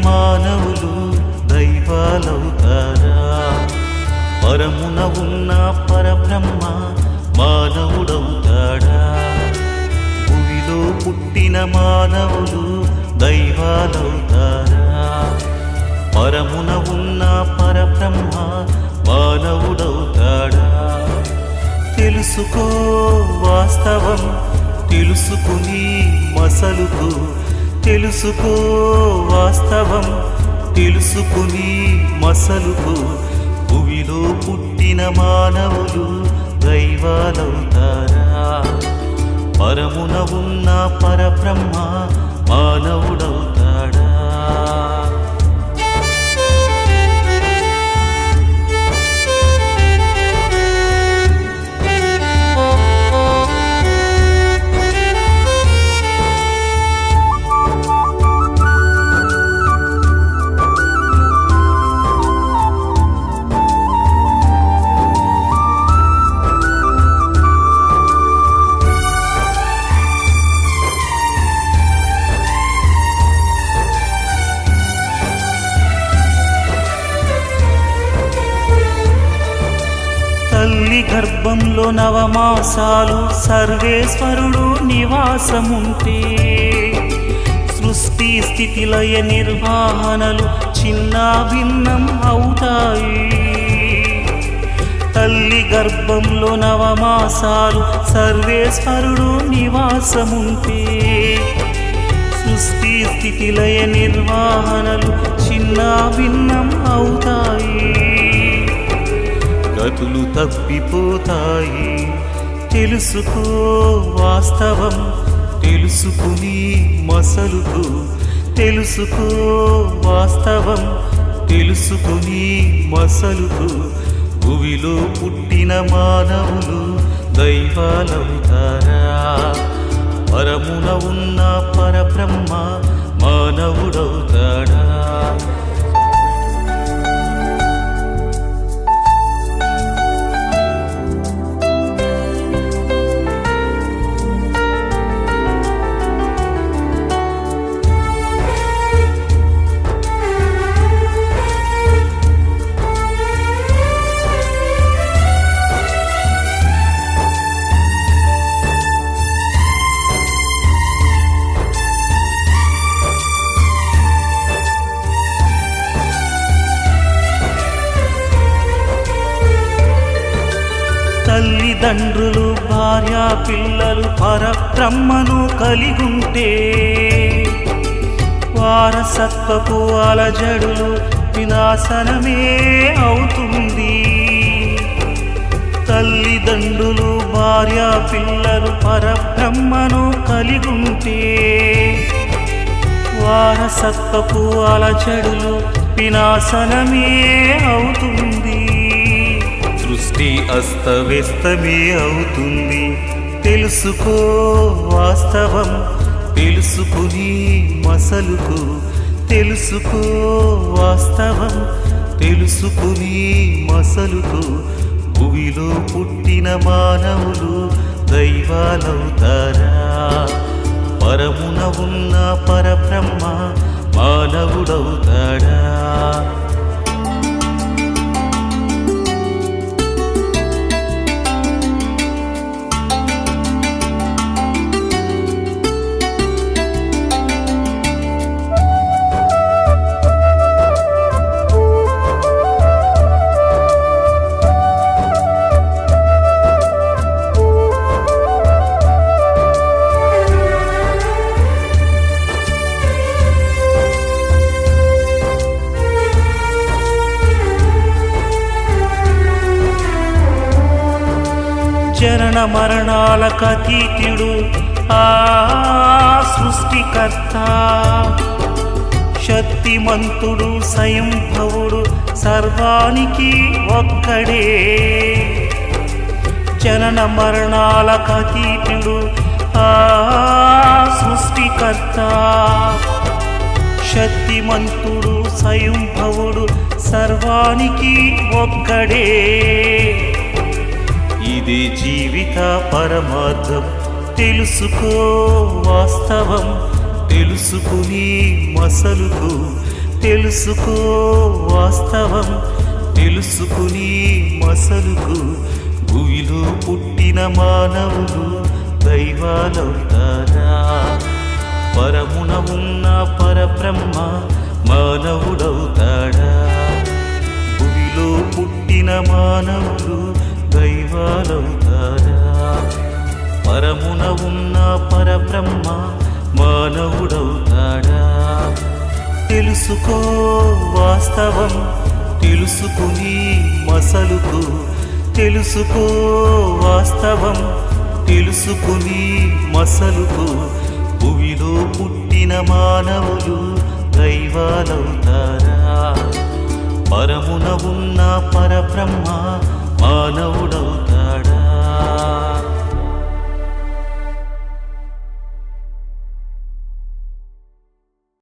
మానవులు దైవాలవుతారా పరమున ఉన్న పరబ్రహ్మ మానవుడవుతాడా భూమిలో పుట్టిన మానవులు దైవాలవుతారా పరమున ఉన్న పరబ్రహ్మ మానవుడవుతాడా తెలుసుకో వాస్తవం తెలుసుకుని మసలుతూ తెలుసుకో వాస్తవం తెలుసుకుని మసలుకు. భూమిలో పుట్టిన మానవులు దైవాలవుతారా? పరమున ఉన్న పరబ్రహ్మ మానవుడవు గర్భంలో నవమాసాలు సర్వేశ్వరుడు నివాసముంటే. సృష్టి స్థితి లయ నిర్వహణలు చిన్న భిన్నం అవుతాయి. తల్లి గర్భంలో నవమాసాలు సర్వేశ్వరుడు నివాసముంటే. సృష్టి స్థితి లయ నిర్వహణలు చిన్న భిన్నం అవుతాయి. గతులు తప్పిపోతాయి. తెలుసుకో వాస్తవం తెలుసుకుని మసలుకు తెలుసుకో వాస్తవం తెలుసుకుని మసలుకు భువిలో పుట్టిన మానవులు దైవాలవుతారా పరమున ఉన్న పరబ్రహ్మ మానవుడవు. తల్లిదండ్రులు భార్య పిల్లలు పరబ్రహ్మను కలిగుంటే వారసత్వపు అలజడులు వినాశనమే అవుతుంది. తల్లిదండ్రులు భార్య పిల్లలు పరబ్రహ్మను కలిగుంటే వారసత్వపు అలజడులు వినాశనమే అవుతుంది. సృష్టి అస్తవ్యస్తమే అవుతుంది. తెలుసుకో వాస్తవం తెలుసుకుని మసలుకు. తెలుసుకో వాస్తవం తెలుసుకుని మసలుకు. భూమిలో పుట్టిన మానవులు దైవాలవుతారా? పరమున ఉన్న పరబ్రహ్మ మానవుడవుతాడా? జనన మరణాల కతీతిడు ఆ సృష్టికర్త. శక్తిమంతుడు స్వయంభవుడు సర్వానికి ఒక్కడే. జనన మరణాల కతీతుడు ఆ సృష్టికర్త. శక్తిమంతుడు స్వయంభవుడు సర్వానికి ఒక్కడే. ఇదే జీవిత పరమార్థం. తెలుసుకో వాస్తవం తెలుసుకుని మసలుకు తెలుసుకో వాస్తవం తెలుసుకుని మసలుకు భూమిలో పుట్టిన మానవులు దైవాలవుతారా? పరమున ఉన్న పరబ్రహ్మ మానవుడవుతాడా? భూమిలో పుట్టిన మానవుడు పరమున ఉన్న పరబ్రహ్మ మానవుడవుతాడా? తెలుసుకో వాస్తవం తెలుసుకుని మసలుకు. తెలుసుకో వాస్తవం తెలుసుకుని మసలుకు. భూమిలో పుట్టిన మానవులు దైవాలవుతారా? పరమున ఉన్న పరబ్రహ్మ మానవుడవుతాడా